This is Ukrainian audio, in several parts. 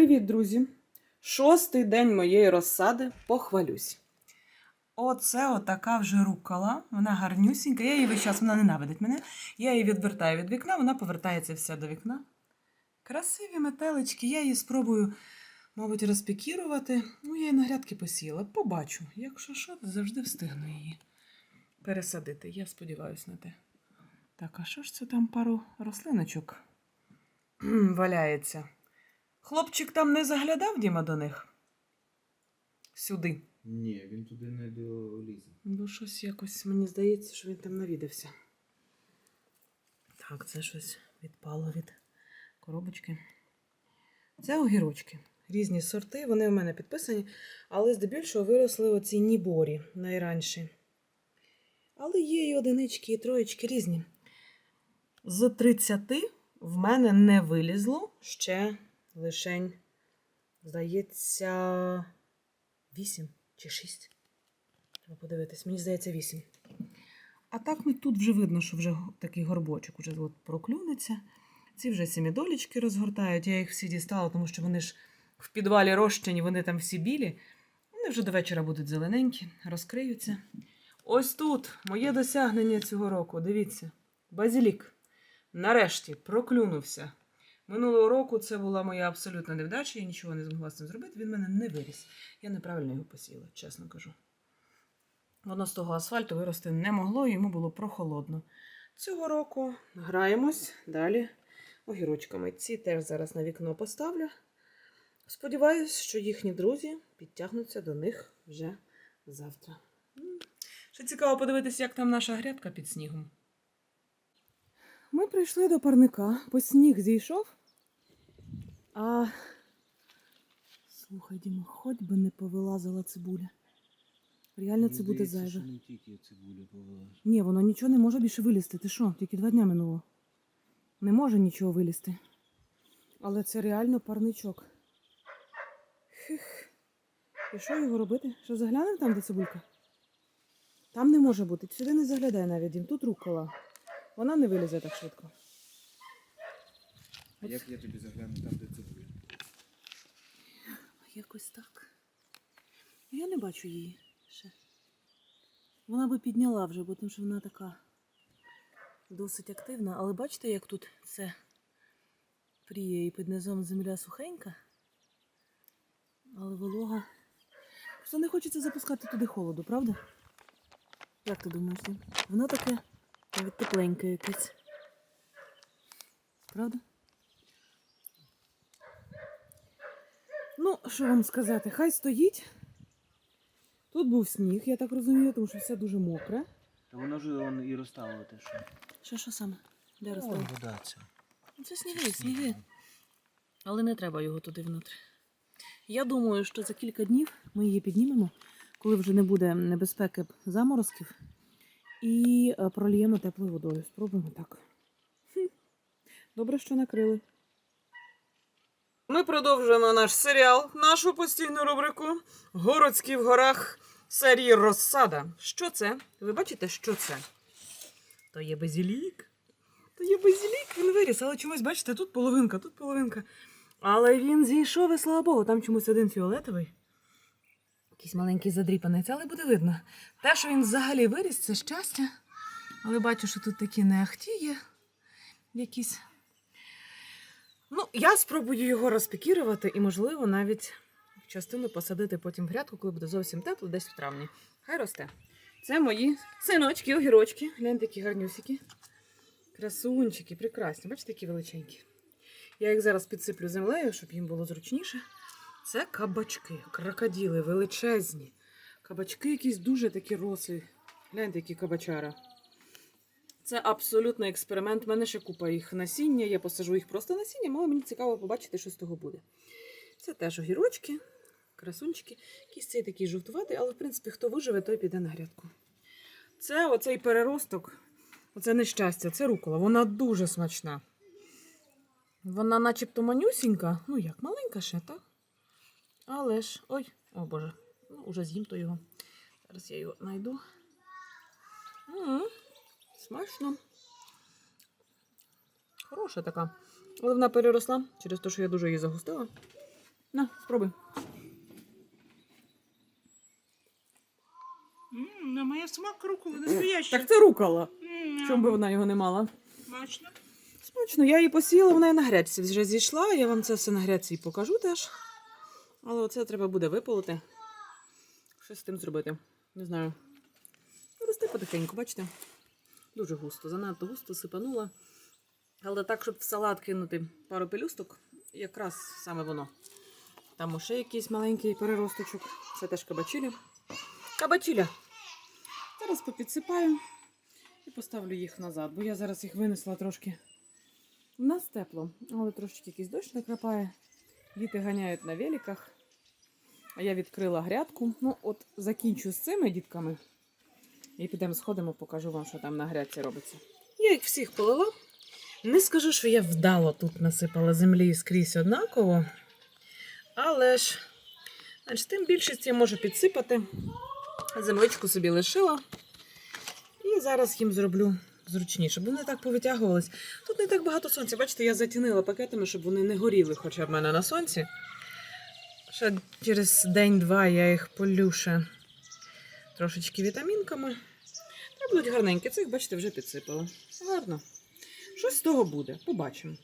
Привіт, друзі! Шостий день моєї розсади похвалюсь. Оце отака вже рукола. Вона гарнюсінька. Я її весь час вона ненавидить мене. Я її відвертаю від вікна, вона повертається вся до вікна. Красиві метелички, я її спробую, мабуть, розпікірувати. Ну, я її на грядки посіяла. Побачу. Якщо що, то завжди встигну її пересадити. Я сподіваюся на те. Так, а що ж це там пару рослиночок валяється? Хлопчик там не заглядав Діма до них? Сюди. Ні, він туди не долізе. Бо щось якось мені здається, що він там навідався. Так, це щось відпало від коробочки. Це огірочки. Різні сорти, вони у мене підписані, але здебільшого виросли оці ніборі найранші. Але є і одинички, і троєчки різні. З 30 в мене не вилізло ще лишень, здається, 8 чи 6. Треба подивитись, мені здається, 8. А так тут вже видно, що вже такий горбочок уже от проклюнеться. Ці вже сімідолічки розгортають. Я їх всі дістала, тому що вони ж в підвалі розчині, вони там всі білі. Вони вже до вечора будуть зелененькі, розкриються. Ось тут моє досягнення цього року. Дивіться, базілік. Нарешті проклюнувся. Минулого року це була моя абсолютна невдача, я нічого не змогла з цим зробити. Він мене не виріс. Я неправильно його посіяла, чесно кажу. Воно з того асфальту вирости не могло, йому було прохолодно. Цього року граємось далі огірочками. Ці теж зараз на вікно поставлю. Сподіваюсь, що їхні друзі підтягнуться до них вже завтра. Ще цікаво подивитися, як там наша грядка під снігом. Ми прийшли до парника, бо сніг зійшов. А слухай, Діма, хоч би не повилазила цибуля. Реально це буде зайве. Що не тільки цибуля повелась. Ні, воно нічого не може більше вилізти. Ти що? Тільки два дня минуло. Не може нічого вилізти. Але це реально парничок. Хих. І що його робити? Що заглянемо там, де цибулька? Там не може бути. Сюди не заглядай навіть. Дім. Тут рукола. Вона не вилізе так швидко. А як я тобі загляну там, де цибуля? Якось так. Я не бачу її ще. Вона би підняла вже, бо тому що вона така досить активна. Але бачите, як тут це пріє і під низом земля сухенька. Але волога. Просто не хочеться запускати туди холоду, правда? Як ти думаєш? Воно таке навіть тепленьке якесь. Правда? Ну, що вам сказати, хай стоїть. Тут був сніг, я так розумію, тому що все дуже мокре. Та воно ж он і розтало те, що. Що, що саме? Де Ой, вода ця. Ну, Це сніги, сніги. Але не треба його туди внутрі. Я думаю, що за кілька днів ми її піднімемо, коли вже не буде небезпеки заморозків, і е, прольємо теплою водою. Спробуємо так. Добре, що накрили. Ми продовжуємо наш серіал, нашу постійну рубрику Городські в горах серії Розсада. Що це? Ви бачите, що це? То є базілік. То є базілік, він виріс, але чомусь, бачите, тут половинка, тут половинка. Але він зійшов, і слава Богу, там чомусь один фіолетовий. Якийсь маленький задріпанець, але буде видно. Те, що він взагалі виріс, це щастя. Але бачу, що тут такі неахті є якісь. Ну, я спробую його розпікірувати і, можливо, навіть частину посадити потім в грядку, коли буде зовсім тепло, десь в травні. Хай росте. Це мої синочки, огірочки. Гляньте, які гарнюсики. Красунчики, прекрасні. Бачите, які величенькі. Я їх зараз підсиплю землею, щоб їм було зручніше. Це кабачки, крокоділи величезні. Кабачки якісь дуже такі рослі. Гляньте, які кабачара. Це абсолютно експеримент. У мене ще купа їх насіння. Я посажу їх просто насінням, але мені цікаво побачити, що з того буде. Це теж огірочки, красунчики. Якийсь цей такий жовтуватий, але в принципі, хто виживе, той піде на грядку. Це оцей переросток. Оце нещастя, це рукола. Вона дуже смачна. Вона начебто манюсінька. Ну як, маленька ще, так? Але ж. Ой, о Боже. Ну, уже з'їм то його. Зараз я його знайду. Смачно. Хороша така. Але вона переросла через те, що я дуже її загустила. На, спробуй. М, На моя смак руку настоящая. Так це рукола. М, Чому би вона його не мала? Смачно. Смачно, я її посіяла, вона і на грядці вже зійшла. Я вам це все на грядці і покажу теж. Але оце треба буде виполоти. Щось з тим зробити. Не знаю. Росте потихеньку, бачите? Дуже густо, занадто густо сипанула. Але так, щоб в салат кинути пару пелюсток, якраз саме воно. Там ще якийсь маленький переросточок. Це теж кабачиля. Кабачиля. Зараз попідсипаю і поставлю їх назад, бо я зараз їх винесла трошки. У нас тепло, але трошки якийсь дощ накрапає. Діти ганяють на великах. А я відкрила грядку. Ну, от закінчу з цими дітками. І підемо сходимо, покажу вам, що там на грядці робиться. Я їх всіх полила. Не скажу, що я вдало тут насипала землі скрізь однаково. Але ж, значить, тим більшість я можу підсипати. Земличку собі лишила. І зараз їм зроблю зручніше, бо вони так повитягувались. Тут не так багато сонця. Бачите, я затінила пакетами, щоб вони не горіли, хоча в мене на сонці. Ще через день-два я їх полю ще трошечки вітамінками. Та будуть гарненькі. Цих, бачите, вже підсипала. Гарно. Щось з того буде, побачимо.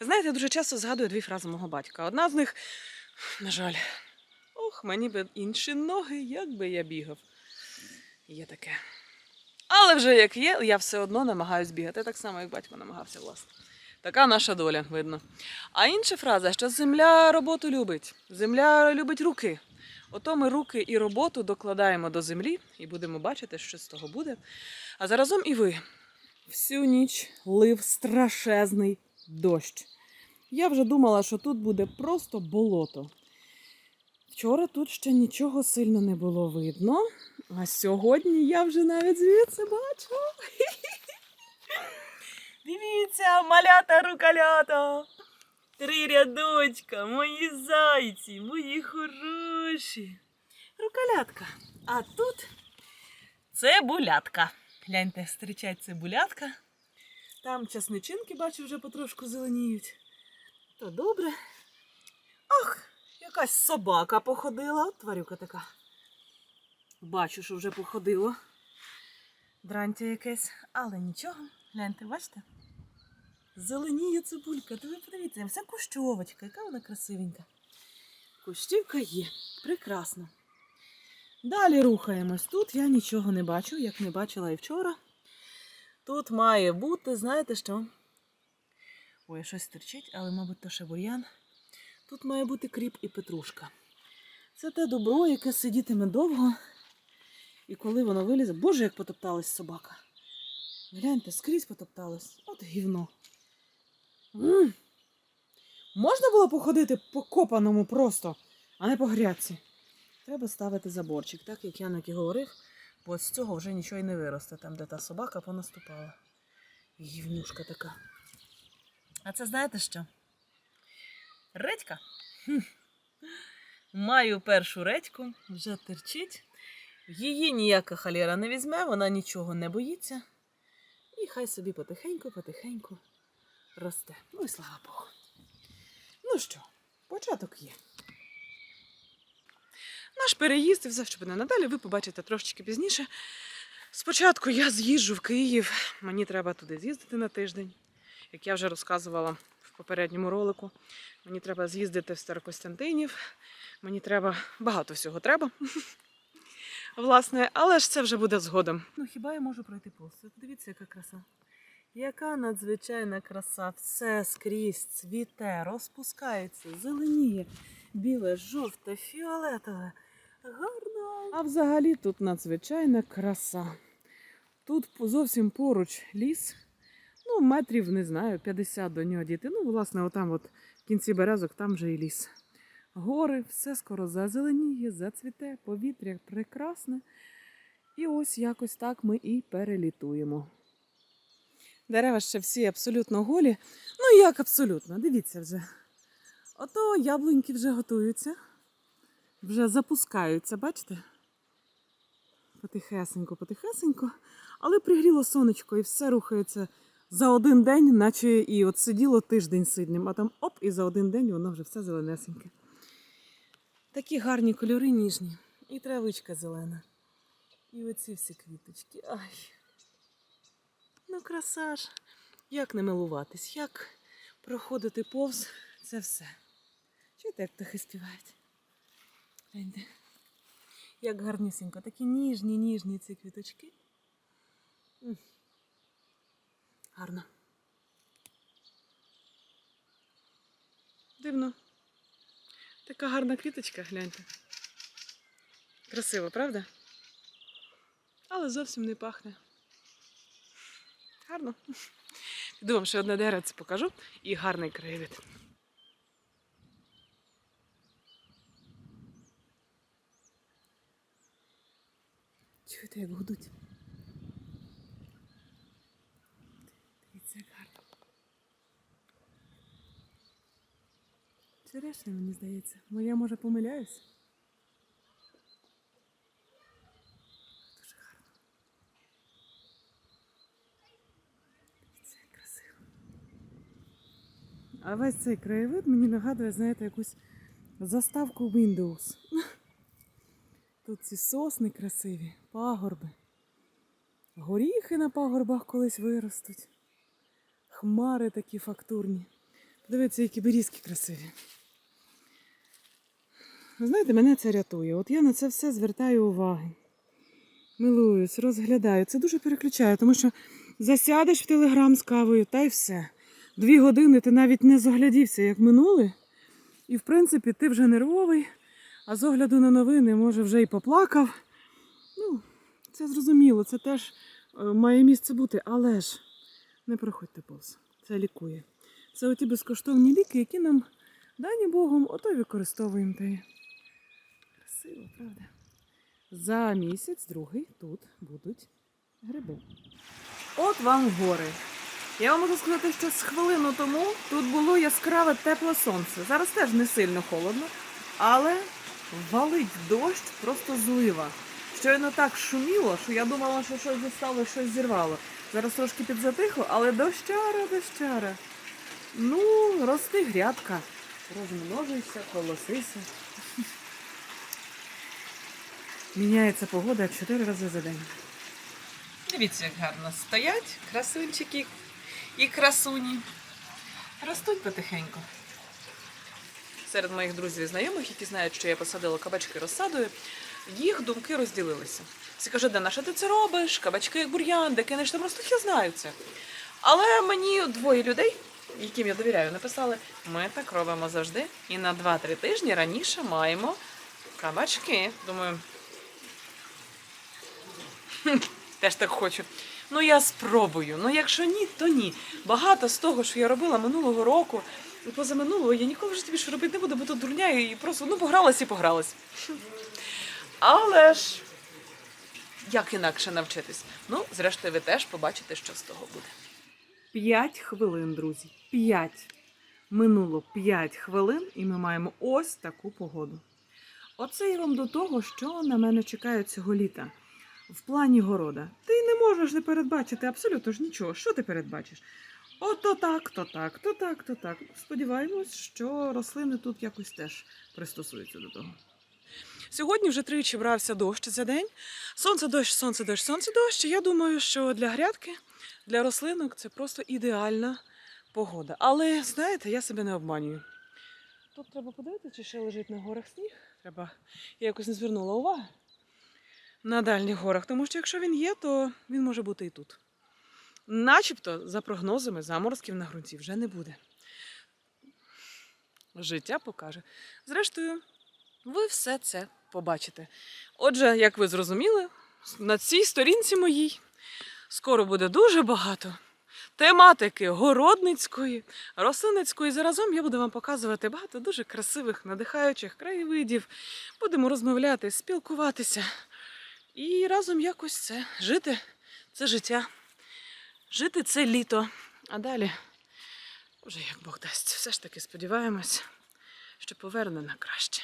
Знаєте, я дуже часто згадую дві фрази мого батька. Одна з них, на жаль, ох, мені би інші ноги, як би я бігав. Є таке. Але вже як є, я все одно намагаюсь бігати, так само, як батько намагався, власне. Така наша доля, видно. А інша фраза, що земля роботу любить, земля любить руки. Ото ми руки і роботу докладаємо до землі і будемо бачити, що з того буде. А заразом і ви. Всю ніч лив страшезний дощ. Я вже думала, що тут буде просто болото. Вчора тут ще нічого сильно не було видно, а сьогодні я вже навіть звідси бачу. Дивіться, малята рукалята. Три рядочка, мої зайці, мої хороші. Рукалятка. А тут цибулятка. Гляньте, зустрічать цибулятка. Там часничинки, бачу, вже потрошку зеленіють. То добре. Ах, якась собака походила. От тварюка така. Бачу, що вже походило. Дрантя якесь, але нічого. Гляньте, бачите? Зеленіє цибулька. То ви подивіться, вся кущовочка, яка вона красивенька. Кущівка є. Прекрасно. Далі рухаємось. Тут я нічого не бачу, як не бачила і вчора. Тут має бути, знаєте що? Ой, щось терчить, але, мабуть, то ще бур'ян. Тут має бути кріп і петрушка. Це те добро, яке сидітиме довго. І коли воно вилізе, боже, як потопталась собака. Гляньте, скрізь потопталась. От гівно. М Можна було походити по копаному просто, а не по грядці. Треба ставити заборчик, так як Яник і говорив, бо з цього вже нічого й не виросте, там, де та собака понаступала. Гівнюшка така. А це знаєте що? Редька. Хм. Маю першу редьку, вже терчить. Її ніяка халера не візьме, вона нічого не боїться. І хай собі потихеньку-потихеньку росте. Ну і слава Богу. Ну що, початок є. Наш переїзд і все, що буде надалі, ви побачите трошечки пізніше. Спочатку я з'їжджу в Київ, мені треба туди з'їздити на тиждень. Як я вже розказувала в попередньому ролику, мені треба з'їздити в Старокостянтинів, мені треба багато всього треба. Власне, але ж це вже буде згодом. Ну хіба я можу пройти повз? Ви Подивіться, яка краса. Яка надзвичайна краса. Все скрізь цвіте, розпускається, зеленіє. Біле, жовте, фіолетове. Гарно. А взагалі тут надзвичайна краса. Тут зовсім поруч ліс. Ну, метрів, не знаю, 50 до нього діти. Ну, власне, отам, от в кінці березок, там же і ліс. Гори, все скоро зазеленіє, зацвіте, повітря прекрасне. І ось якось так ми і перелітуємо. Дерева ще всі абсолютно голі. Ну як абсолютно, дивіться вже. Ото яблуньки вже готуються, вже запускаються, бачите? Потихесенько, потихесенько. Але пригріло сонечко і все рухається за один день, наче і от сиділо тиждень сидним, а там оп, і за один день воно вже все зеленесеньке. Такі гарні кольори ніжні. І травичка зелена. І оці всі квіточки. Ай. Ну, краса. Як не милуватись, як проходити повз це все. Чуєте, як птахи співають? Як гарнісінько, такі ніжні, ніжні ці квіточки. Гарно. Дивно. Така гарна квіточка, гляньте. Красиво, правда? Але зовсім не пахне. Гарно. Піду вам ще одне деревце покажу і гарний краєвид. Чуєте, як гудуть? Дивіться, як гарно. Черешня, мені здається. Моя може помиляюсь. Дуже гарно. Дивіться, як красиво. А весь цей краєвид мені нагадує, знаєте, якусь заставку Windows. Тут ці сосни красиві, пагорби. Горіхи на пагорбах колись виростуть. Хмари такі фактурні. Подивіться, які берізки красиві. Знаєте, мене це рятує. От я на це все звертаю уваги. Милуюсь, розглядаю. Це дуже переключає, тому що засядеш в телеграм з кавою та й все. Дві години ти навіть не заглядівся, як минули. І, в принципі, ти вже нервовий, а з огляду на новини, може, вже й поплакав. Ну, це зрозуміло, це теж е, має місце бути, але ж не проходьте повз. Це лікує. Це оті безкоштовні ліки, які нам дані Богом, ото й використовуємо. Красиво, правда? За місяць, другий, тут будуть гриби. От вам гори. Я вам можу сказати, що з хвилину тому тут було яскраве тепле сонце. Зараз теж не сильно холодно, але валить дощ просто злива. Щойно так шуміло, що я думала, що щось дістало, щось зірвало. Зараз трошки підзатихло, але дощара, дощара. Ну, рости грядка. Розмножуйся, колосися. Міняється погода чотири рази за день. Дивіться, як гарно стоять красунчики і красуні. Ростуть потихеньку. Серед моїх друзів і знайомих, які знають, що я посадила кабачки розсадою, їх думки розділилися. Всі кажуть, Дана, що ти це робиш? Кабачки як бур'ян, де кинеш там ростуть, я знаю це. Але мені двоє людей, яким я довіряю, написали, ми так робимо завжди. І на 2-3 тижні раніше маємо кабачки. Думаю, теж так хочу. Ну я спробую. Ну якщо ні, то ні. Багато з того, що я робила минулого року і позаминулого, я ніколи в житті більше робити не буду, бо тут дурня і просто ну погралась і погралась. Але ж як інакше навчитись? Ну, зрештою, ви теж побачите, що з того буде. П'ять хвилин, друзі. П'ять. Минуло п'ять хвилин, і ми маємо ось таку погоду. Оце я вам до того, що на мене чекає цього літа. В плані города. Ти не можеш не передбачити абсолютно ж нічого. Що ти передбачиш? Ото так, то так, то так, то так. Сподіваємось, що рослини тут якось теж пристосуються до того. Сьогодні вже тричі брався дощ за день. Сонце, дощ, сонце, дощ, сонце, дощ. Я думаю, що для грядки, для рослинок це просто ідеальна погода. Але знаєте, я себе не обманюю. Тут треба подивитися, чи ще лежить на горах сніг. Треба. Я якось не звернула уваги на дальніх горах, тому що якщо він є, то він може бути і тут. Начебто, за прогнозами, заморозків на ґрунті вже не буде. Життя покаже. Зрештою, ви все це побачите. Отже, як ви зрозуміли, на цій сторінці моїй скоро буде дуже багато тематики городницької, рослинницької. Заразом я буду вам показувати багато дуже красивих, надихаючих краєвидів. Будемо розмовляти, спілкуватися і разом якось це жити це життя. Жити це літо. А далі, вже як Бог дасть, все ж таки сподіваємось, що поверне на краще.